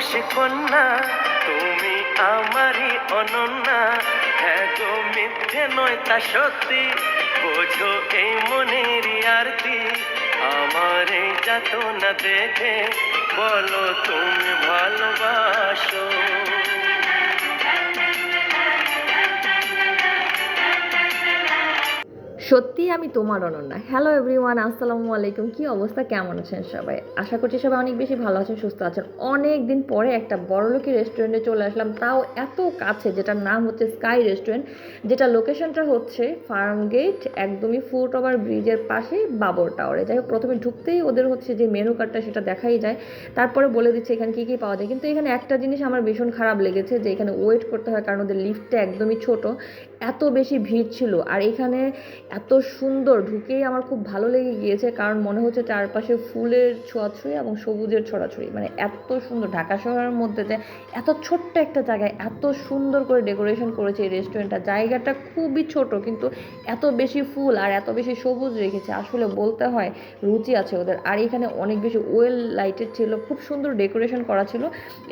রূপসী কন্যা, তুমি আমারই অনন্যা। হ্যাঁ গো, মিথ্যে নয় তা সত্যি, বোঝো এই মনের আরতি। আমার এই যাতনা দেখে, বলো তুমি ভালোবাসো। সত্যি আমি তোমার অনন্যা। হ্যালো এভরিওয়ান আসসালামু আলাইকুম। কি অবস্থা? কেমন আছেন সবাই? আশা করছি সবাই অনেক বেশি ভালো আছেন, সুস্থ আছেন। অনেক দিন পরে একটা বড়লোকি রেস্টুরেন্টে চলে আসলাম। তাও এত কাছে, যেটার নাম হচ্ছে স্কাই রেস্টুরেন্ট যেটা লোকেশনটা হচ্ছে ফার্ম গেট একদমই ফুট ওভার ব্রিজের পাশে বাবর টাওয়ারে যাই হোক, প্রথমে ঢুকতেই ওদের হচ্ছে যে মেনু কার্ডটা সেটা দেখাই যায়। তারপরে বলে দিচ্ছে এখানে কী কী পাওয়া যায়। কিন্তু এখানে একটা জিনিস আমার ভীষণ খারাপ লেগেছে, যে এখানে ওয়েট করতে হয়, কারণ ওদের লিফটটা একদমই ছোট। এত বেশি ভিড় ছিল। আর এখানে এত সুন্দর, ঢুকেই আমার খুব ভালো লেগে গিয়েছে, কারণ মনে হচ্ছে চারপাশে ফুলের ছোঁয়াছুঁয়ি এবং সবুজের ছড়াছড়ি। মানে এত সুন্দর, ঢাকা শহরের মধ্যে যে এত ছোট্ট একটা জায়গায় এত সুন্দর করে ডেকোরেশন করেছে এই রেস্টুরেন্টটা। জায়গাটা খুবই ছোট, কিন্তু এত বেশি ফুল আর এত বেশি সবুজ রেখেছে। আসলে বলতে হয়, রুচি আছে ওদের। আর এখানে অনেক বেশি ওয়েল লাইটেড ছিল, খুব সুন্দর ডেকোরেশন করা ছিল।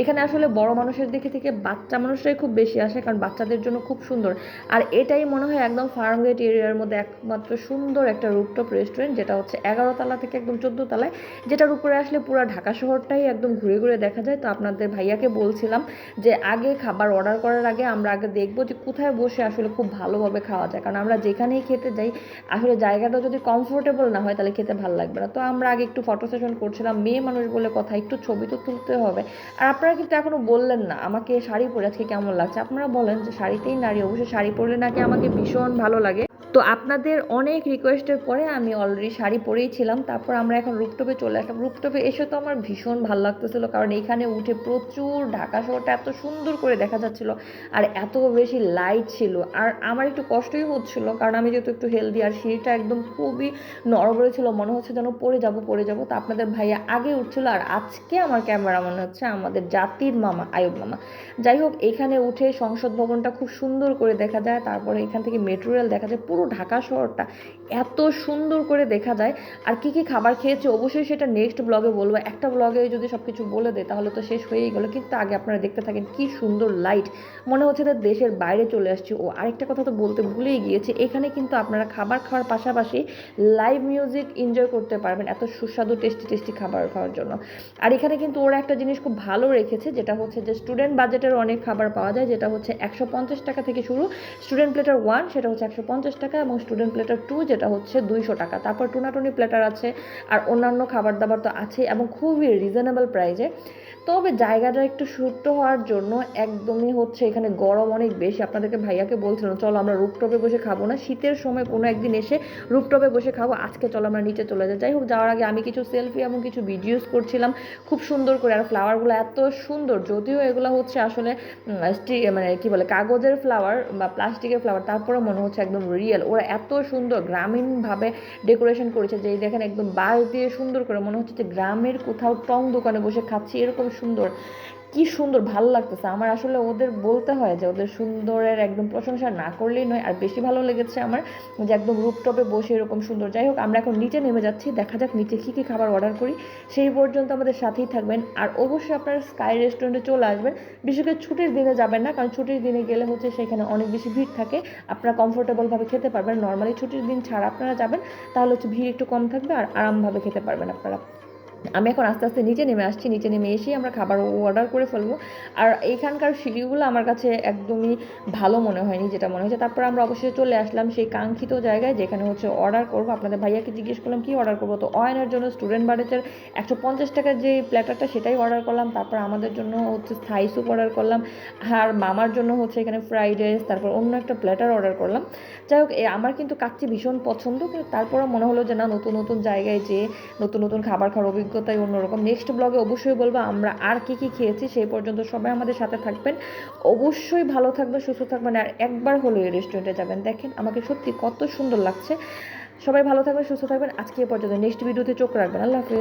এখানে আসলে বড় মানুষের দিকে থেকে বাচ্চা মানুষরাই খুব বেশি আসে, কারণ বাচ্চাদের জন্য খুব সুন্দর। আর এটাই মনে হয় একদম ফার্মগেট এরিয়ার মধ্যে একমাত্র সুন্দর একটা রুপটপ রেস্টুরেন্ট যেটা হচ্ছে এগারো তলা থেকে একদম চোদ্দ তলায়, যেটার উপরে আসলে পুরো ঢাকা শহরটাই একদম ঘুরে ঘুরে দেখা যায়। তো আপনাদের ভাইয়াকে বলছিলাম যে, আগে খাবার অর্ডার করার আগে আমরা আগে দেখব যে কোথায় বসে আসলে খুব ভালোভাবে খাওয়া যায়। কারণ আমরা যেখানেই খেতে যাই, আসলে জায়গাটা যদি কমফোর্টেবল না হয়, তাহলে খেতে ভালো লাগবে না। তো আমরা আগে একটু ফটো সেশন করছিলাম, মেয়ে মানুষ বলে কথা, একটু ছবি তো তুলতে হবে। আর আপনারা কিন্তু এখনও বললেন না, আমাকে শাড়ি পরে আজকে কেমন লাগছে? আপনারা বলেন যে শাড়িতেই নারী, অবশ্যই শাড়ি পরলে নাকি আমাকে ভীষণ ভালো লাগে। তো আপনাদের অনেক রিকোয়েস্টের পরে আমি অলরেডি শাড়ি পরেই ছিলাম, তারপর আমরা এখন রুপটপে চলে আসলাম। রুপটপে এসে তো আমার ভীষণ ভালো লাগতেছিল, কারণ এখানে উঠে প্রচুর ঢাকা শহরটা এত সুন্দর করে দেখা যাচ্ছিল, আর এত বেশি লাইট ছিল। আর আমার একটু কষ্টই হচ্ছিল, কারণ আমি যেহেতু একটু হেলদি আর সিঁড়িটা একদম খুবই নরবরে ছিল, মনে হচ্ছে যেন পড়ে যাব পড়ে যাব। তো আপনাদের ভাইয়া আগে উঠছিল, আর আজকে আমার ক্যামেরা মনে হচ্ছে আমাদের জাতির মামা, আয়ুব মামা। যাই হোক, এখানে উঠে সংসদ ভবনটা খুব সুন্দর করে দেখা যায়, তারপরে এখান থেকে মেট্রো রেল দেখা যায় ঢাকা শহরটা এত সুন্দর করে দেখা যায়। আর কি কি খাবার খেয়েছে অবশ্যই সেটা নেক্সট ব্লগে বলব। একটা ব্লগে যদি সব কিছু বলে দেয় তাহলে তো শেষ হয়েই গেলো। কিন্তু আগে আপনারা দেখতে থাকেন কি সুন্দর লাইট মনে হচ্ছে যে দেশের বাইরে চলে আসছে। ও, আরেকটা কথা তো বলতে ভুলেই গিয়েছে। এখানে কিন্তু আপনারা খাবার খাওয়ার পাশাপাশি লাইভ মিউজিক এনজয় করতে পারবেন এত সুস্বাদু টেস্টি টেস্টি খাবার খাওয়ার জন্য। আর এখানে কিন্তু ওরা একটা জিনিস খুব ভালো রেখেছে, যেটা হচ্ছে যে স্টুডেন্ট বাজেটের অনেক খাবার পাওয়া যায়, যেটা হচ্ছে একশো পঞ্চাশ টাকা থেকে শুরু। স্টুডেন্ট প্লেটার ওয়ান সেটা হচ্ছে একশো পঞ্চাশ টাকা। এবং স্টুডেন্ট প্লেটার টু যেটা হচ্ছে দুইশো টাকা। তারপর টুনাটুনি প্লেটার আছে আর অন্যান্য খাবার দাবার তো আছে এবং খুবই রিজনেবল প্রাইজে তবে জায়গাটা একটু ছোট্ট হওয়ার জন্য একদমই হচ্ছে এখানে গরম অনেক বেশি। আপনাদেরকে ভাইয়াকে বলছিলাম, চলো আমরা রুপটপে বসে খাব না। শীতের সময় কোনো একদিন এসে রুপটপে বসে খাব। আজকে চলো আমরা নিচে চলে যাই। যাই হোক, যাওয়ার আগে আমি কিছু সেলফি এবং কিছু ভিডিওস করছিলাম। খুব সুন্দর করে আর ফ্লাওয়ারগুলো এত সুন্দর, যদিও এগুলো হচ্ছে আসলে মানে কি বলে, কাগজের ফ্লাওয়ার বা প্লাস্টিকের ফ্লাওয়ার তারপরে মনে হচ্ছে একদম রিয়েল ওরা এত সুন্দর গ্রামীণভাবে ডেকোরেশন করেছে যে দেখেন একদম বাঁশ দিয়ে সুন্দর করে মনে হচ্ছে যে গ্রামের কোথাও টং দোকানে বসে খাচ্ছি, এরকম সুন্দর। কি সুন্দর, ভালো লাগতেছে। আমার আসলে ওদের বলতে হয় যে, ওদের সুন্দরের একদম প্রশংসা না করলেই নয়, আর বেশি ভালো লেগেছে আমার যে একদম রুপটপে বসে এরকম সুন্দর। যাই হোক, আমরা এখন নিচে নেমে যাচ্ছি। দেখা যাক নিচে কী কী খাবার অর্ডার করি। সেই পর্যন্ত আমাদের সাথেই থাকবেন। আর অবশ্যই আপনারা স্কাই রেস্টুরেন্টে চলে আসবেন। বিশেষ করে ছুটির দিনে যাবেন না, কারণ ছুটির দিনে গেলে হচ্ছে সেখানে অনেক বেশি ভিড় থাকে। আপনারা কমফোর্টেবলভাবে খেতে পারবেন। নর্মালি ছুটির দিন ছাড়া আপনারা যাবেন, তাহলে হচ্ছে ভিড় একটু কম থাকবে আর আরামভাবে খেতে পারবেন আপনারা। আমি এখন আস্তে আস্তে নিচে নেমে আসছি, নিচে নেমে এসেই আমরা খাবার অর্ডার করে ফেলব। আর এইখানকার সিঁড়িগুলো আমার কাছে একদমই ভালো মনে হয়নি যেটা মনে হয়েছে। তারপর আমরা অবশ্যই চলে আসলাম সেই কাঙ্ক্ষিত জায়গায় যেখানে হচ্ছে অর্ডার করব। আপনাদের ভাইয়াকে জিজ্ঞেস করলাম, কি অর্ডার করব? তো অয়নের জন্য স্টুডেন্ট বাজেটের একশো পঞ্চাশ টাকার যে প্ল্যাটারটা সেটাই অর্ডার করলাম। তারপর আমাদের জন্য হচ্ছে থাই স্যুপ অর্ডার করলাম। আর মামার জন্য হচ্ছে এখানে ফ্রাইড রাইস তারপর অন্য একটা প্ল্যাটার অর্ডার করলাম। যাই হোক আমার কিন্তু কাচ্চি ভীষণ পছন্দ, কিন্তু তারপরে মনে হলো যে, না, নতুন নতুন জায়গায় যেয়ে নতুন নতুন খাবার খাওয়ার অভিজ্ঞতাই অন্যরকম। নেক্সট ব্লগে অবশ্যই বলব, আমরা আর কি কি খেয়েছি সেই পর্যন্ত সবাই আমাদের সাথে থাকবেন। অবশ্যই ভালো থাকবেন, সুস্থ থাকবেন আর একবার হলো এই রেস্টুরেন্টে যাবেন। দেখেন, আমাকে সত্যি কত সুন্দর লাগছে। সবাই ভালো থাকবেন, সুস্থ থাকবেন। আজকে এ পর্যন্ত। নেক্সট ভিডিওতে চোখ রাখবেন। আল্লাহ হাফিজ।